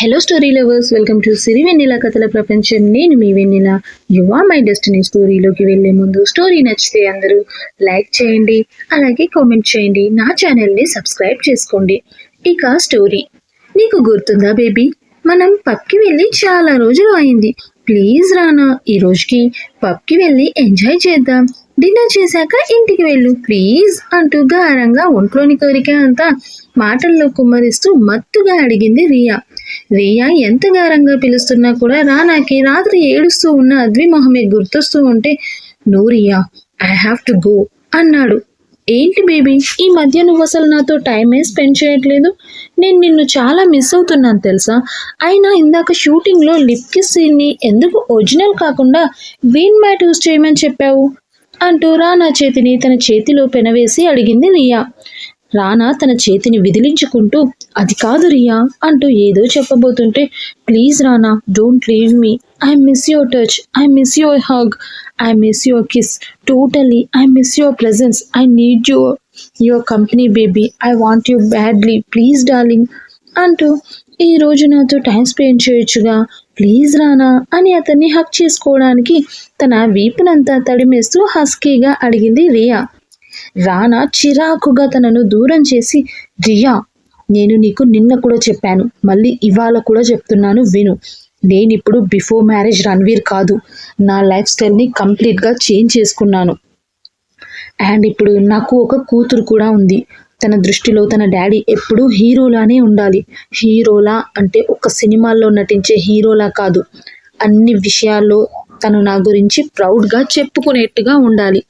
Hello story lovers welcome to Sirivennela కథల ప్రపంచం నేను మీ వెన్నెల యువా మై డెస్టినీ స్టోరీలోకి వెళ్ళే ముందు స్టోరీ నచ్చితే అందరూ లైక్ చేయండి అలాగే కామెంట్ చేయండి. నా ఛానల్ని సబ్స్క్రైబ్ చేసుకోండి. ఇక స్టోరీ నీకు గుర్తుందా బేబీ మనం పబ్కి వెళ్ళి చాలా రోజులు అయింది. ప్లీజ్ రానా ఈ రోజుకి పబ్కి వెళ్ళి ఎంజాయ్ చేద్దాం. డిన్నర్ చేశాక ఇంటికి వెళ్ళు. ప్లీజ్ అంటూ గారంగా ఒంట్లోని కోరిక అంతా మాటల్లో కుమ్మరిస్తూ మత్తుగా అడిగింది రియా. రియా ఎంత గారంగా పిలుస్తున్నా కూడా రానాకి రాత్రి ఏడుస్తూ ఉన్న అద్వి మొహమే గుర్తొస్తూ ఉంటే no Riya I have to go అన్నాడు. ఏంటి బేబీ? ఈ మధ్య నువ్వు అసలు నాతో టైమే స్పెండ్ చేయట్లేదు. నేను నిన్ను చాలా మిస్ అవుతున్నాను తెలుసా? అయినా ఇందాక షూటింగ్లో లిప్ కిస్ సీన్ని ఎందుకు ఒరిజినల్ కాకుండా వీన్ మ్యాట్ యూస్ చేయమని చెప్పావు? అంటూ రానా చేతిని తన చేతిలో పెనవేసి అడిగింది రియా. రానా తన చేతిని విదిలించుకుంటూ అది కాదు రియా అంటూ ఏదో చెప్పబోతుంటే please Rana don't leave me. I miss your touch. I miss your hug. I miss your kiss. Totally I miss your presence I need your your company baby. I want you badly. Please darling అంటూ ఈ రోజు నాతో time spend చేయొచ్చుగా. Please Rana అని అతన్ని హక్ చేసుకోవడానికి తన వీపునంతా తడిమేస్తూ హస్కీగా అడిగింది రియా. రానా చిరాకుగా తనను దూరం చేసి రియా నేను నీకు నిన్న కూడా చెప్పాను. మళ్ళీ ఇవాళ కూడా చెప్తున్నాను విను. నేను ఇప్పుడు బిఫోర్ మ్యారేజ్ రణ్వీర్ కాదు. నా లైఫ్ స్టైల్ని కంప్లీట్గా చేంజ్ చేసుకున్నాను. అండ్ ఇప్పుడు నాకు ఒక కూతురు కూడా ఉంది. తన దృష్టిలో తన డాడీ ఎప్పుడూ హీరోలానే ఉండాలి. హీరోలా అంటే ఒక సినిమాల్లో నటించే హీరోలా కాదు. అన్ని విషయాల్లో తను నా గురించి ప్రౌడ్గా చెప్పుకునేట్టుగా ఉండాలి.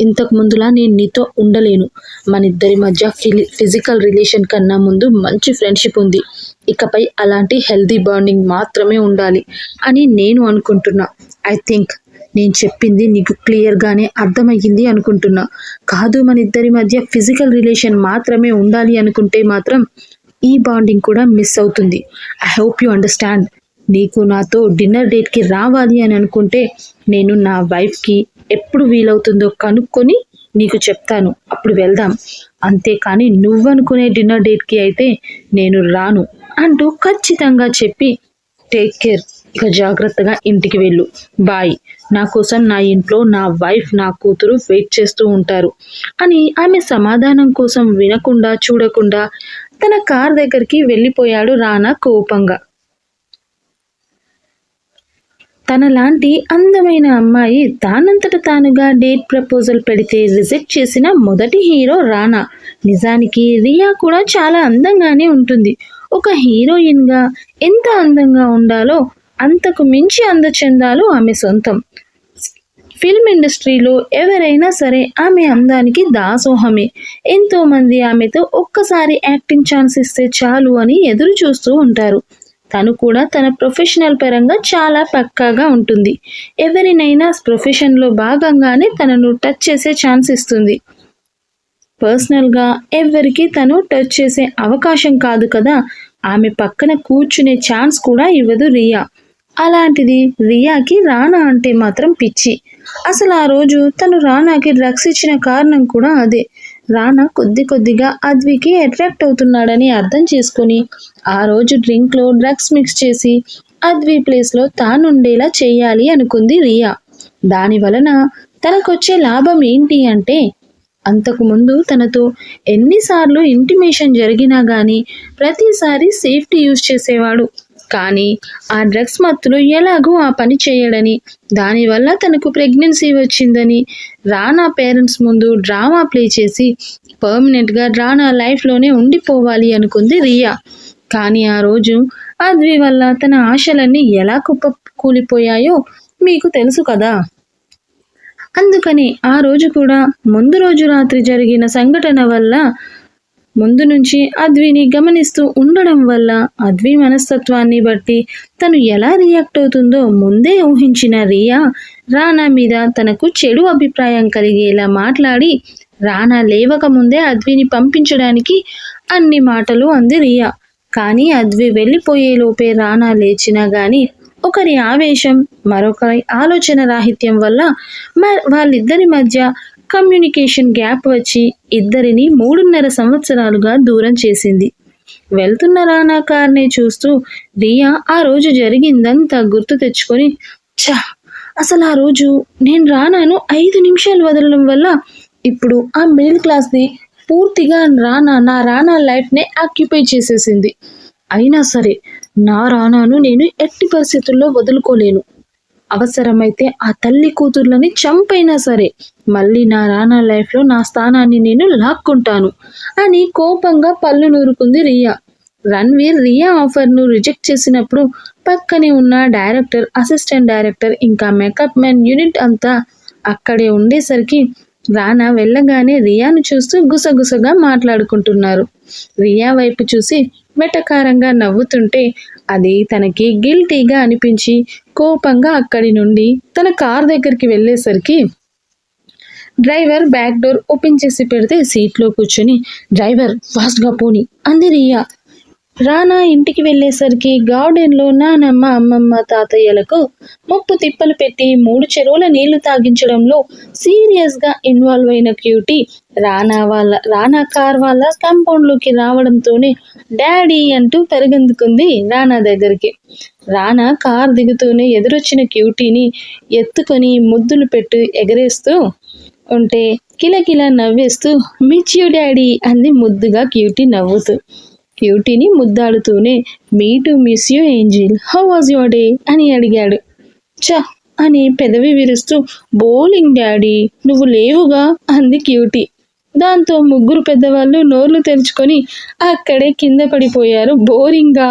ఇంతకు ముందులా నేను నీతో ఉండలేను. మన ఇద్దరి మధ్య ఫిలి ఫిజికల్ రిలేషన్ కన్నా ముందు మంచి ఫ్రెండ్షిప్ ఉంది. ఇకపై అలాంటి హెల్దీ బాండింగ్ మాత్రమే ఉండాలి అని నేను అనుకుంటున్నా. ఐ థింక్ నేను చెప్పింది నీకు క్లియర్గానే అర్థమయ్యింది అనుకుంటున్నా. కాదు మన ఇద్దరి మధ్య ఫిజికల్ రిలేషన్ మాత్రమే ఉండాలి అనుకుంటే మాత్రం ఈ బాండింగ్ కూడా మిస్ అవుతుంది. I hope you understand. నీకు నాతో డిన్నర్ డేట్కి రావాలి అని అనుకుంటే నేను నా వైఫ్కి ఎప్పుడు వీలవుతుందో కనుక్కొని నీకు చెప్తాను. అప్పుడు వెళ్దాం. అంతేకాని నువ్వనుకునే డిన్నర్ డేట్కి అయితే నేను రాను అంటూ ఖచ్చితంగా చెప్పి టేక్ కేర్. ఇక జాగ్రత్తగా ఇంటికి వెళ్ళు. బాయ్. నా కోసం నా ఇంట్లో నా వైఫ్ నా కూతురు వెయిట్ చేస్తూ ఉంటారు అని ఆమె సమాధానం కోసం వినకుండా చూడకుండా తన కార్ దగ్గరికి వెళ్ళిపోయాడు రానా కోపంగా. తనలాంటి అందమైన అమ్మాయి తానంతట తానుగా డేట్ ప్రపోజల్ పెడితే రిజెక్ట్ చేసిన మొదటి హీరో రానా. నిజానికి రియా కూడా చాలా అందంగానే ఉంటుంది. ఒక హీరోయిన్గా ఎంత అందంగా ఉండాలో అంతకు మించి అందచందాలు ఆమె సొంతం. ఫిల్మ్ ఇండస్ట్రీలో ఎవరైనా సరే ఆమె అందానికి దాసోహమే. ఎంతోమంది ఆమెతో ఒక్కసారి యాక్టింగ్ ఛాన్స్ ఇస్తే చాలు అని ఎదురు చూస్తూ ఉంటారు. తను కూడా తన ప్రొఫెషనల్ పరంగా చాలా పక్కాగా ఉంటుంది. ఎవరినైనా ప్రొఫెషన్లో భాగంగానే తనను టచ్ చేసే ఛాన్స్ ఇస్తుంది. పర్సనల్గా ఎవరికి తను టచ్ చేసే అవకాశం కాదు కదా. ఆమె పక్కన కూర్చునే ఛాన్స్ కూడా ఇవ్వదు రియా. అలాంటిది రియాకి రానా అంటే మాత్రం పిచ్చి. అసలు ఆ రోజు తను రానాకి డ్రగ్స్ ఇచ్చిన కారణం కూడా అదే. రానా కొద్ది కొద్దిగా అద్వికి అట్రాక్ట్ అవుతున్నాడని అర్థం చేసుకొని ఆ రోజు డ్రింక్లో డ్రగ్స్ మిక్స్ చేసి అద్వి ప్లేస్లో తానుండేలా చేయాలి అనుకుంది రియా. దాని వలన తనకొచ్చే లాభం ఏంటి అంటే అంతకుముందు తనతో ఎన్నిసార్లు ఇంటిమేషన్ జరిగినా కానీ ప్రతిసారి సేఫ్టీ యూజ్ చేసేవాడు. కానీ ఆ డ్రగ్స్ మత్తులు ఎలాగో ఆ పని చేయడని. దానివల్ల తనకు ప్రెగ్నెన్సీ వచ్చిందని. రానా పేరెంట్స్ ముందు డ్రామా ప్లే చేసి పర్మనెంట్గా రానా లైఫ్లోనే ఉండిపోవాలి అనుకుంది రియా. కానీ ఆ రోజు అద్వి వల్ల తన ఆశలన్నీ ఎలా కుప్ప కూలిపోయాయో మీకు తెలుసు కదా. అందుకని ఆ రోజు కూడా ముందు రోజు రాత్రి జరిగిన సంఘటన వల్ల ముందు నుంచి అద్విని గమనిస్తూ ఉండడం వల్ల అద్వి మనస్తత్వాన్ని బట్టి తను ఎలా రియాక్ట్ అవుతుందో ముందే ఊహించిన రియా రానా మీద తనకు చెడు అభిప్రాయం కలిగేలా మాట్లాడి రానా లేవక ముందే అద్విని పంపించడానికి అన్ని మాటలు అంది రియా. కానీ అద్వి వెళ్ళిపోయేలోపే రానా లేచినా గాని ఒకరి ఆవేశం మరొకరి ఆలోచన రాహిత్యం వల్ల వాళ్ళిద్దరి మధ్య కమ్యూనికేషన్ గ్యాప్ వచ్చి ఇద్దరిని మూడున్నర సంవత్సరాలుగా దూరం చేసింది. వెళ్తున్న రానా కార్ని చూస్తూ రియా ఆ రోజు జరిగిందంతా గుర్తు తెచ్చుకొని ఛా అసలు ఆ రోజు నేను రానాను ఐదు నిమిషాలు వదలడం వల్ల ఇప్పుడు ఆ మిడిల్ క్లాస్ది పూర్తిగా రానా నా రానా లైఫ్నే ఆక్యుపై చేసేసింది. అయినా సరే నా రానాను నేను ఎట్టి పరిస్థితుల్లో వదులుకోలేను. అవసరమైతే ఆ తల్లి కూతుర్లని చంపైనా సరే మళ్ళీ నా రానా లైఫ్లో నా స్థానాన్ని నేను లాక్కుంటాను అని కోపంగా పళ్ళు నూరుకుంది రియా. రణ్వీర్ రియా ఆఫర్ను రిజెక్ట్ చేసినప్పుడు పక్కనే ఉన్న డైరెక్టర్ అసిస్టెంట్ డైరెక్టర్ ఇంకా మేకప్ మ్యాన్ యూనిట్ అంతా అక్కడే ఉండేసరికి రానా వెళ్ళగానే రియాను చూస్తూ గుసగుసగా మాట్లాడుకుంటున్నారు. రియా వైపు చూసి వెటకారంగా నవ్వుతుంటే అది తనకి గిల్టీగా అనిపించి కోపంగా అక్కడి నుండి తన కార్ దగ్గరికి వెళ్ళేసరికి డ్రైవర్ బ్యాక్ డోర్ ఓపెన్ చేసి పెడితే సీట్లో కూర్చొని డ్రైవర్ ఫాస్ట్గా పోని అంది రియా. రానా ఇంటికి వెళ్ళేసరికి గార్డెన్లో నానమ్మ అమ్మమ్మ తాతయ్యలకు ముప్పు తిప్పలు పెట్టి మూడు చెరువుల నీళ్ళు తాగించడంలో సీరియస్గా ఇన్వాల్వ్ అయిన క్యూటీ రానా వాళ్ళ రానా కార్ వాళ్ళ కాంపౌండ్లోకి రావడంతోనే డాడీ అంటూ పెరగందుకుంది రానా దగ్గరికి. రానా కార్ దిగుతూనే ఎదురొచ్చిన క్యూటీని ఎత్తుకొని ముద్దులు పెట్టు ఎగరేస్తూ ఉంటే కిలకిల నవ్వేస్తూ మిచ్ యూ డాడీ అంది ముద్దుగా క్యూటీ నవ్వుతూ. క్యూటీని ముద్దాడుతూనే me too miss you angel how was your day? అని అడిగాడు. చ అని పెదవి విరుస్తూ బోలింగ్ డాడీ నువ్వు లేవుగా? అంది క్యూటీ. దాంతో ముగ్గురు పెద్దవాళ్ళు నోర్లు తెరుచుకొని అక్కడే కింద పడిపోయారు బోరింగా.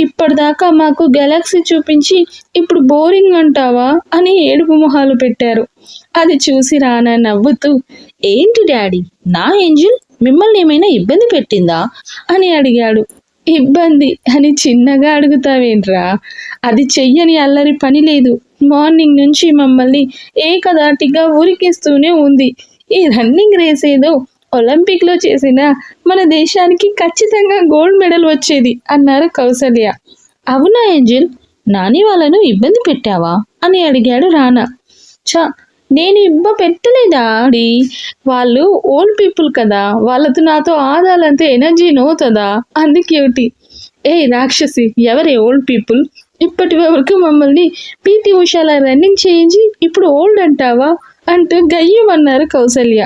ఇప్పటిదాకా మాకు గెలాక్సీ చూపించి ఇప్పుడు బోరింగ్ అంటావా? అని ఏడుపు మొహాలు పెట్టారు. అది చూసి రానా నవ్వుతూ ఏంటి డాడీ నా ఏంజిల్? మిమ్మల్ని ఏమైనా ఇబ్బంది పెట్టిందా? అని అడిగాడు. ఇబ్బంది అని చిన్నగా అడుగుతావేంట్రా? అది చెయ్యని అల్లరి పని లేదు. మార్నింగ్ నుంచి మమ్మల్ని ఏకదాటిగా ఊరికిస్తూనే ఉంది. ఈ రన్నింగ్ రేస్ ఏదో ఒలింపిక్లో చేసిన మన దేశానికి ఖచ్చితంగా గోల్డ్ మెడల్ వచ్చేది అన్నారు కౌసల్య. అవునా ఏంజిల్? నాని వాళ్ళను ఇబ్బంది పెట్టావా? అని అడిగాడు రానా. చ నేను ఇబ్బ పెట్టలేదా ఆడి వాళ్ళు ఓల్డ్ పీపుల్ కదా వాళ్ళతో నాతో ఆదాలంటే ఎనర్జీ నోతుందా అంది క్యూటీ ఏ రాక్షసి ఎవరే ఓల్డ్ పీపుల్? ఇప్పటి వరకు మమ్మల్ని పీటీ ఉషాల రన్నింగ్ చేయించి ఇప్పుడు ఓల్డ్ అంటావా? అంటూ గయ్యమన్నారు కౌసల్య.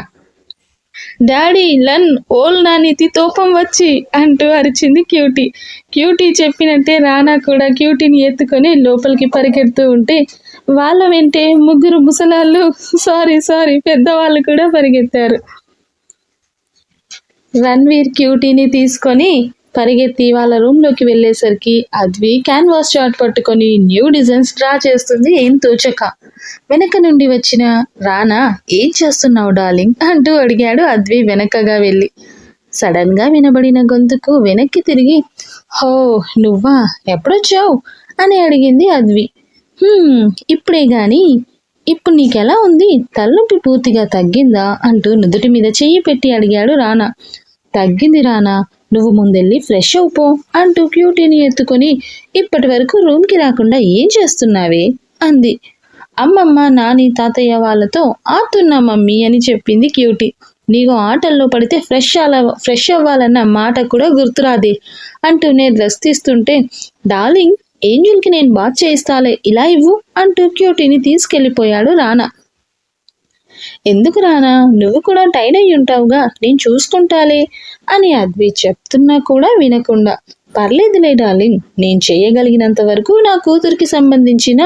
డాడీ లన్ ఓల్ నానితి తోపం వచ్చి అంటూ అరిచింది క్యూటీ. క్యూటీ చెప్పినట్టే రానా కూడా క్యూటీని ఎత్తుకొని లోపలికి పరిగెడుతూ ఉంటే వాళ్ళ వెంటే ముగ్గురు ముసలాళ్ళు. సారీ సారీ పెద్దవాళ్ళు కూడా పరిగెత్తారు. రణ్వీర్ క్యూటీని తీసుకొని పరిగెత్తి వాళ్ళ రూమ్లోకి వెళ్ళేసరికి అద్వి క్యాన్వాస్ చార్ట్ పట్టుకొని న్యూ డిజైన్స్ డ్రా చేస్తుంది. ఏం తోచక. వెనక నుండి వచ్చిన రానా ఏం చేస్తున్నావు డార్లింగ్? అంటూ అడిగాడు అద్వి వెనకగా వెళ్ళి. సడన్గా వినబడిన గొంతుకు వెనక్కి తిరిగి హో నువ్వా? ఎప్పుడొచ్చావు? అని అడిగింది అద్వి. ఇప్పుడే గాని. ఇప్పుడు నీకెలా ఉంది? తలనొప్పి పూర్తిగా తగ్గిందా? అంటూ నుదుటి మీద చెయ్యి పెట్టి అడిగాడు రానా. తగ్గింది రానా. నువ్వు ముందెళ్ళి ఫ్రెష్ అవుపో అంటూ క్యూటీని ఎత్తుకొని ఇప్పటి వరకు రూమ్కి రాకుండా ఏం చేస్తున్నావే? అంది. అమ్మమ్మ నాని తాతయ్య వాళ్ళతో ఆతున్నా మమ్మీ అని చెప్పింది క్యూటీ. నీకు ఆటల్లో పడితే ఫ్రెష్ అలా ఫ్రెష్ అవ్వాలన్న మాట కూడా గుర్తురాదే అంటూనే డ్రెస్ తీస్తుంటే డార్లింగ్ ఏంజల్కి నేను బాత్ చేయిస్తాలే ఇలా ఇవ్వు అంటూ క్యూటీని తీసుకెళ్ళిపోయాడు రానా. ఎందుకు రానా నువ్వు కూడా టైడ్ అయి ఉంటావుగా నేను చూసుకుంటాలే అని అద్వి చెప్తున్నా కూడా వినకుండా. పర్లేదులే డార్లింగ్ నేను చేయగలిగినంత వరకు నా కూతురికి సంబంధించిన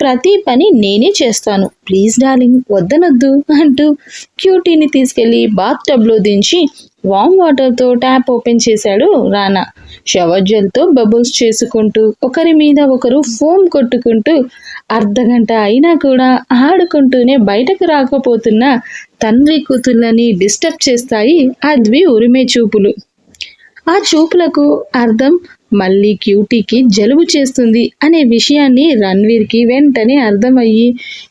ప్రతి పని నేనే చేస్తాను. ప్లీజ్ డార్లింగ్ వద్దనొద్దు అంటూ క్యూటీని తీసుకెళ్ళి బాత్ టబ్లో దించి వామ్ వాటర్తో ట్యాప్ ఓపెన్ చేశాడు రానా. షవర్ జెల్తో బబుల్స్ చేసుకుంటూ ఒకరి మీద ఒకరు ఫోమ్ కొట్టుకుంటూ అర్ధగంట అయినా కూడా ఆడుకుంటూనే బయటకు రాకపోతున్న తండ్రి కూతుళ్ళని డిస్టర్బ్ చేస్తాయి అద్వి ఉరిమే చూపులు. ఆ చూపులకు అర్థం మళ్ళీ క్యూటీకి జలుబు చేస్తుంది అనే విషయాన్ని రణ్వీర్కి వెంటనే అర్థమయ్యి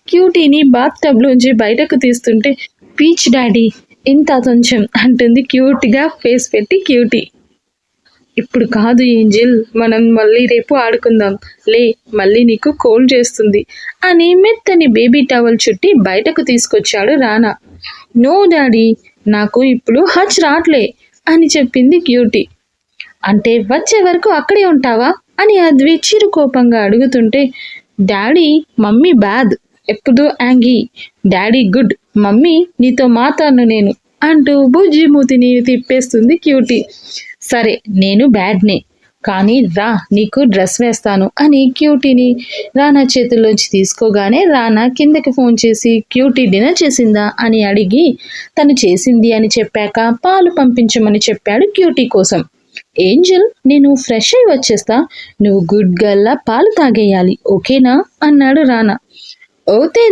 క్యూటీని బాత్ టబ్లోంచి బయటకు తీస్తుంటే పీచ్ డాడీ ఇంత కొంచెం అంటుంది క్యూట్గా ఫేస్ పెట్టి క్యూటీ. ఇప్పుడు కాదు ఏంజిల్ మనం మళ్ళీ రేపు ఆడుకుందాం. లే మళ్ళీ నీకు కోల్డ్ చేస్తుంది. అని మెత్తని బేబీ టవల్ చుట్టి బయటకు తీసుకొచ్చాడు రానా. నో డాడీ నాకు ఇప్పుడు హచ్ రాట్లే అని చెప్పింది క్యూటీ. అంటే వచ్చే వరకు అక్కడే ఉంటావా? అని అద్వి చిరు కోపంగా అడుగుతుంటే డాడీ మమ్మీ బ్యాడ్. ఎప్పుడు యాంగి డాడీ గుడ్ మమ్మీ నీతో మాతాను నేను అంటూ బుజ్జి మూతిని తిప్పేస్తుంది క్యూటీ. సరే నేను బ్యాడ్నే కానీ రా నీకు డ్రెస్ వేస్తాను అని క్యూటీని రానా చేతుల్లోంచి తీసుకోగానే రానా కిందకి ఫోన్ చేసి క్యూటీ డిన్నర్ చేసిందా? అని అడిగి తను చేసింది అని చెప్పాక పాలు పంపించమని చెప్పాడు క్యూటీ కోసం. ఏంజల్ నేను ఫ్రెష్ అయి వచ్చేస్తా నువ్వు గుడ్ గల్లా పాలు తాగేయాలి ఓకేనా? అన్నాడు రానా. ఓతే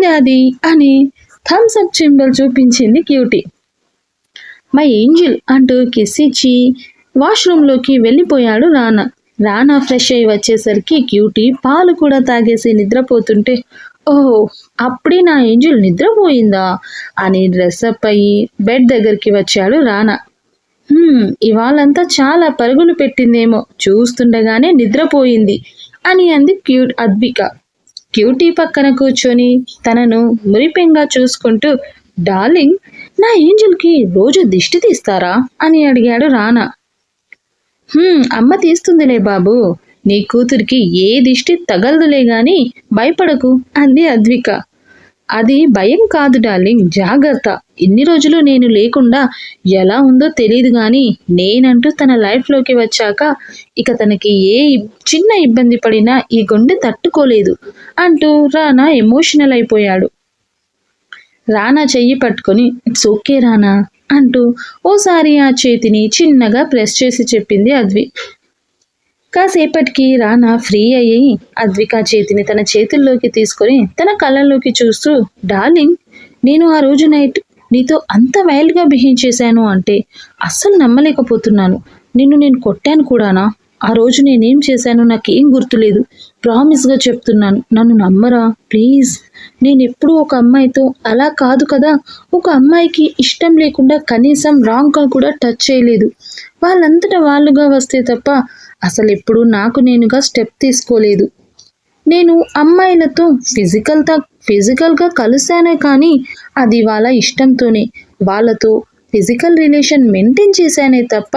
అని థమ్స్ అప్ చింబల్ చూపించింది క్యూటీ. మై ఏంజిల్ అంటూ కిస్ ఇచ్చి వాష్రూమ్లోకి వెళ్ళిపోయాడు రానా. రానా ఫ్రెష్ అయి వచ్చేసరికి క్యూటీ పాలు కూడా తాగేసి నిద్రపోతుంటే ఓహో అప్పుడే నా ఏంజిల్ నిద్రపోయిందా అని డ్రెస్అప్ అయ్యి బెడ్ దగ్గరికి వచ్చాడు రానా. ఇవాళంతా చాలా పరుగులు పెట్టిందేమో చూస్తుండగానే నిద్రపోయింది అని అంది క్యూట్ అద్విక. క్యూటీ పక్కన కూర్చొని తనను మురిపెంగా చూసుకుంటూ డార్లింగ్ నా ఏంజల్కి రోజు దిష్టి తీస్తారా? అని అడిగాడు రానా. అమ్మ తీస్తుందిలే బాబు. నీ కూతురికి ఏ దిష్టి తగలదులే గాని భయపడకు అంది అద్విక. అది భయం కాదు డార్లింగ్. జాగ్రత్త. ఇన్ని రోజులు నేను లేకుండా ఎలా ఉందో తెలియదు కానీ నేనంటూ తన లైఫ్లోకి వచ్చాక ఇక తనకి ఏ చిన్న ఇబ్బంది పడినా ఈ గుండె తట్టుకోలేదు అంటూ రానా ఎమోషనల్ అయిపోయాడు. రానా చెయ్యి పట్టుకొని ఇట్స్ ఓకే రానా అంటూ ఓసారి ఆ చేతిని చిన్నగా ప్రెస్ చేసి చెప్పింది అద్వి. కాసేపటికి రానా ఫ్రీ అయ్యి అద్విక చేతిని తన చేతుల్లోకి తీసుకొని తన కళ్ళల్లోకి చూస్తూ డార్లింగ్ నేను ఆ రోజు నైట్ నీతో అంత వైల్డ్గా బిహేవ్ చేశాను అంటే అస్సలు నమ్మలేకపోతున్నాను. నిన్ను నేను కొట్టాను కూడానా? ఆ రోజు నేనేం చేశానో నాకేం గుర్తులేదు. ప్రామిస్గా చెప్తున్నాను. నన్ను నమ్మరా? ప్లీజ్. నేను ఎప్పుడూ ఒక అమ్మాయితో అలా కాదు కదా. ఒక అమ్మాయికి ఇష్టం లేకుండా కనీసం రాంగ్గా కూడా టచ్ చేయలేదు. వాళ్ళంతటా వాళ్ళుగా వస్తే తప్ప అసలు ఎప్పుడు నాకు నేనుగా స్టెప్ తీసుకోలేదు. నేను అమ్మాయిలతో ఫిజికల్గా ఫిజికల్గా కలిశానే కానీ అది వాళ్ళ ఇష్టంతోనే. వాళ్ళతో ఫిజికల్ రిలేషన్ మెయింటైన్ చేశానే తప్ప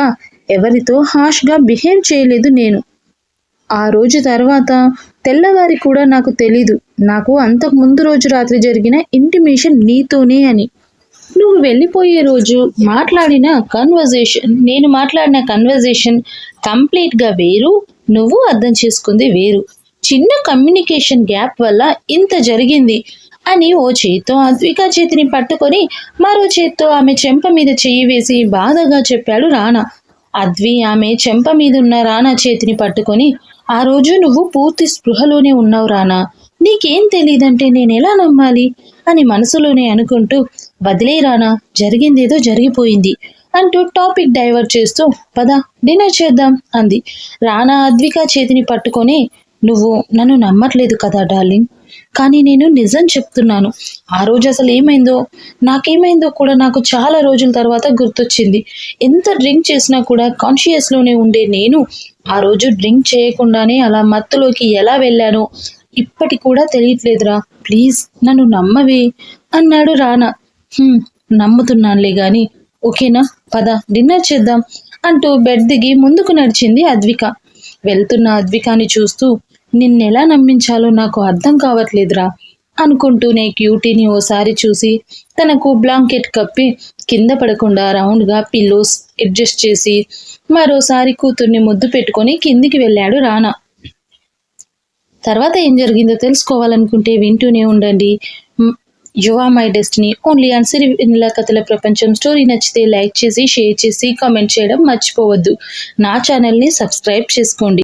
ఎవరితో హాష్గా బిహేవ్ చేయలేదు నేను. ఆ రోజు తర్వాత తెల్లవారి కూడా నాకు తెలీదు. నాకు అంతకు ముందు రోజు రాత్రి జరిగిన ఇంటిమేషన్ నీతోనే అని. నువ్వు వెళ్ళిపోయే రోజు మాట్లాడిన కన్వర్జేషన్ నేను మాట్లాడిన కన్వర్జేషన్ కంప్లీట్గా వేరు నువ్వు అర్థం చేసుకుంది వేరు. చిన్న కమ్యూనికేషన్ గ్యాప్ వల్ల ఇంత జరిగింది అని ఓ చేత్తో అద్విక చేతిని పట్టుకొని మరో చేత్తో ఆమె చెంప మీద చెయ్యి వేసి బాధగా చెప్పాడు రానా. అద్వి ఆమె చెంప మీద ఉన్న రానా చేతిని పట్టుకొని ఆ రోజు నువ్వు పూర్తి స్పృహలోనే ఉన్నావు రానా. నీకేం తెలియదంటే నేను ఎలా నమ్మాలి? అని మనసులోనే అనుకుంటూ వదిలే రానా జరిగిందేదో జరిగిపోయింది. అంటూ టాపిక్ డైవర్ట్ చేస్తూ పద డిన్నర్ చేద్దాం అంది. రానా అద్విక చేతిని పట్టుకొని నువ్వు నన్ను నమ్మట్లేదు కదా డార్లింగ్. కానీ నేను నిజం చెప్తున్నాను. ఆ రోజు అసలు ఏమైందో నాకేమైందో కూడా నాకు చాలా రోజుల తర్వాత గుర్తొచ్చింది. ఎంత డ్రింక్ చేసినా కూడా కాన్షియస్లోనే ఉండే నేను ఆ రోజు డ్రింక్ చేయకుండానే అలా మత్తులోకి ఎలా వెళ్ళానో ఇప్పటి కూడా తెలియట్లేదురా. ప్లీజ్ నన్ను నమ్మవే అన్నాడు రానా. నమ్ముతున్నానులే కానీ ఓకేనా? పద డిన్నర్ చేద్దాం అంటూ బెడ్ దిగి ముందుకు నడిచింది అద్విక. వెళ్తున్న అద్వికాని చూస్తూ నిన్నెలా నమ్మించాలో నాకు అర్థం కావట్లేదురా అనుకుంటూనే క్యూటీని ఓసారి చూసి తనకు బ్లాంకెట్ కప్పి కింద పడకుండా రౌండ్గా పిల్లోస్ అడ్జస్ట్ చేసి మరోసారి కూతుర్ని ముద్దు పెట్టుకొని కిందికి వెళ్ళాడు రానా. తర్వాత ఏం జరిగిందో తెలుసుకోవాలనుకుంటే వింటూనే ఉండండి. యువా మై డెస్టినీ ఓన్లీ అన్సిరి వెన్నెల కథల ప్రపంచం స్టోరీ నచ్చితే లైక్ చేసి షేర్ చేసి కామెంట్ చేయడం మర్చిపోవద్దు. నా ఛానల్ని సబ్స్క్రైబ్ చేసుకోండి.